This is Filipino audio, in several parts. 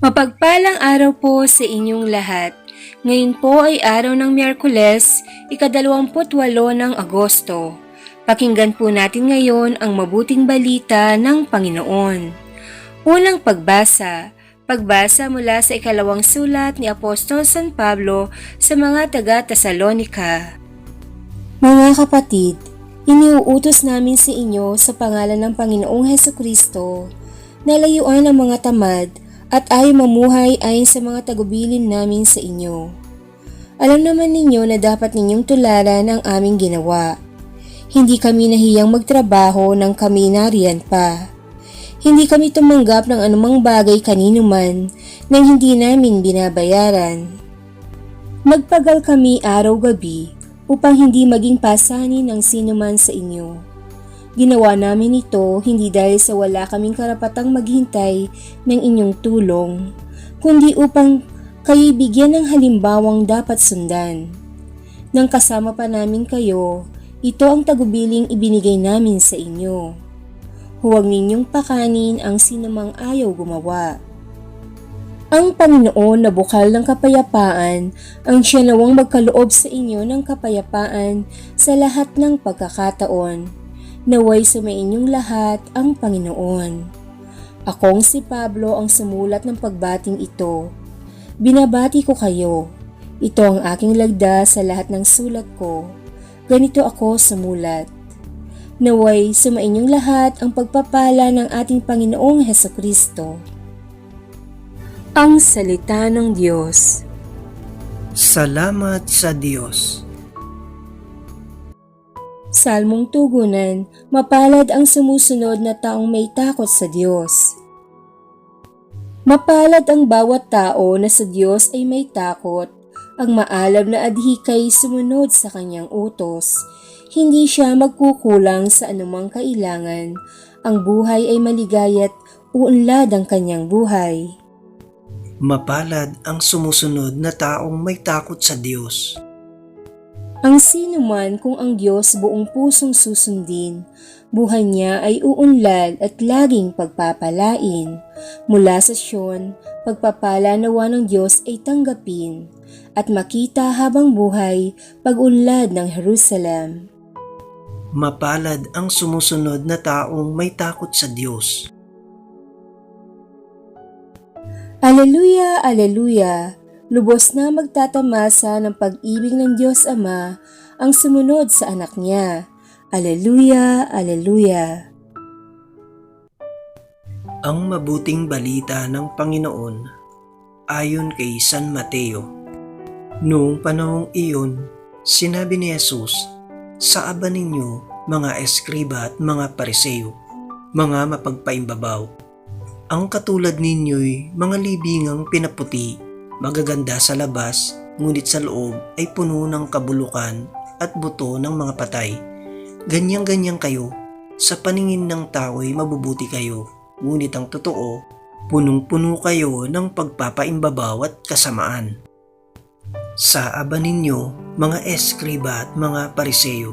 Mapagpalang araw po sa inyong lahat. Ngayon po ay araw ng Miyerkules, ikadalawamputwalo ng Agosto. Pakinggan po natin ngayon ang mabuting balita ng Panginoon. Unang pagbasa, pagbasa mula sa ikalawang sulat ni Apostol San Pablo sa mga taga-Tesalonika. Mga kapatid, iniuutos namin sa inyo sa pangalan ng Panginoong Heso Kristo na layuan ang mga tamad at ayaw mamuhay ayon sa mga tagubilin namin sa inyo. Alam naman ninyo na dapat ninyong tularan ang aming ginawa. Hindi kami nahiyang magtrabaho nang kami nariyan pa. Hindi kami tumanggap ng anumang bagay kanino man nang hindi namin binabayaran. Nagpagal kami araw-gabi upang hindi maging pasanin ng sino man sa inyo. Ginawa namin ito hindi dahil sa wala kaming karapatang maghintay ng inyong tulong, kundi upang kayo bigyan ng halimbawang dapat sundan. Nang kasama pa namin kayo, ito ang tagubiling ibinigay namin sa inyo. Huwag ninyong pakanin ang sinamang ayaw gumawa. Ang Panginoon na bukal ng kapayapaan ang siya nawang magkaloob sa inyo ng kapayapaan sa lahat ng pagkakataon. Naway sumainyong lahat ang Panginoon. Akong si Pablo ang sumulat ng pagbating ito. Binabati ko kayo. Ito ang aking lagda sa lahat ng sulat ko. Ganito ako sumulat. Naway sumainyong lahat ang pagpapala ng ating Panginoong Heso Kristo. Ang Salita ng Diyos Salamat sa Diyos. Salmong tugunan, mapalad ang sumusunod na taong may takot sa Diyos. Mapalad ang bawat tao na sa Diyos ay may takot, ang maalab na adhikay sumunod sa kanyang utos. Hindi siya magkukulang sa anumang kailangan. Ang buhay ay maligaya't uunlad ang kanyang buhay. Mapalad ang sumusunod na taong may takot sa Diyos. Ang sino man kung ang Diyos buong pusong susundin, buhay niya ay uunlad at laging pagpapalain. Mula sa Sion, pagpapala nawa ng Diyos ay tanggapin at makita habang buhay pag-unlad ng Jerusalem. Mapalad ang sumusunod na taong may takot sa Diyos. Aleluya, aleluya! Lubos na magtatamasa ng pag-ibig ng Diyos Ama ang sumunod sa anak niya. Aleluya, aleluya! Ang mabuting balita ng Panginoon ayon kay San Mateo. Noong panahong iyon, sinabi ni Jesus, Sa aba ninyo, mga eskriba at mga pariseo, mga mapagpaimbabaw, ang katulad ninyo'y mga libingang pinaputi, magaganda sa labas, ngunit sa loob ay puno ng kabulukan at buto ng mga patay. Ganyang-ganyan kayo, sa paningin ng tao'y mabubuti kayo, ngunit ang totoo, punong-puno kayo ng pagpapaimbabaw at kasamaan. Sa aba ninyo, mga eskriba at mga pariseo,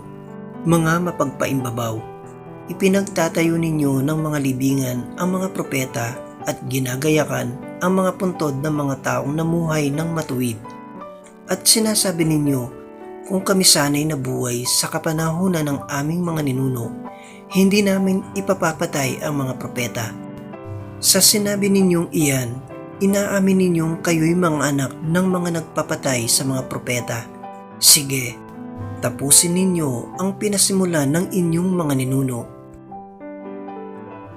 mga mapagpaimbabaw, ipinagtatayo ninyo ng mga libingan ang mga propeta at ginagayakan ang mga puntod ng mga taong namuhay ng matuwid. At sinasabi ninyo, kung kami sana'y nabuhay sa kapanahunan ng aming mga ninuno, hindi namin ipapapatay ang mga propeta. Sa sinabi ninyong iyan, inaamin ninyong kayo'y mga anak ng mga nagpapatay sa mga propeta. Sige, tapusin ninyo ang pinasimulan ng inyong mga ninuno.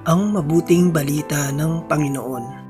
Ang mabuting balita ng Panginoon.